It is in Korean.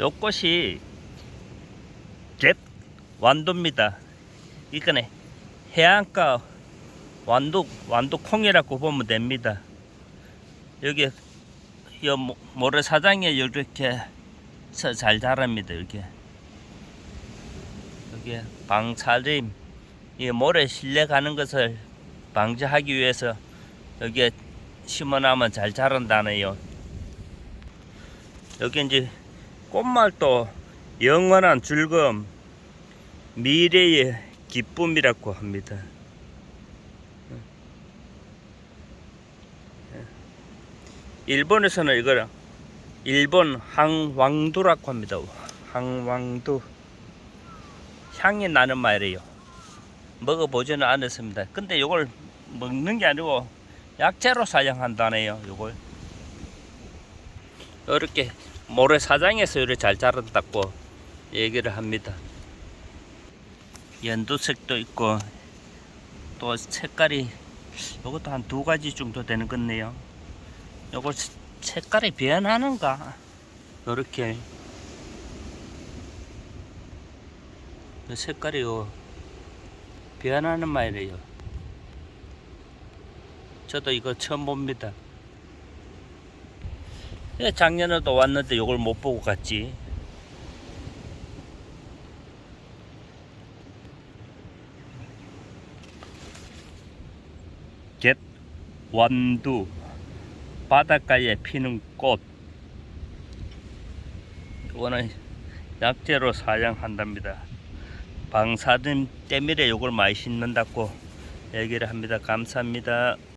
요 꽃이 갯 완도입니다. 이거는 해안가 완도 완도콩이라고 보면 됩니다. 여기 요 모- 모래사장에 이렇게 서잘 자랍니다. 여기 여기 방차림 이 모래 실려 가는 것을 방지하기 위해서 여기에 심어놓으면 잘 자란다네요. 여기 이제 꽃말도 영원한 즐거움, 미래의 기쁨이라고 합니다. 일본에서는 이걸 일본 항왕두라고 합니다. 항왕두 향이 나는 말이에요. 먹어보지는 않았습니다. 근데 이걸 먹는 게 아니고 약재로 사용한다네요. 이걸 이렇게 모래사장에서 이렇게 잘 자란다고 얘기를 합니다. 연두색도 있고 또 색깔이 이것도 한 두 가지 정도 되는 것네요. 요거 스- 색깔이 변하는가? 이렇게 그 색깔이 요 변하는 말이에요. 저도 이거 처음 봅니다. 예, 작년에도 왔는데 이걸 못 보고 갔지. 갯 완두 바닷가에 피는 꽃 이거는 약재로 사용한답니다. 방사능 때문에 이걸 많이 심는다고 얘기를 합니다. 감사합니다.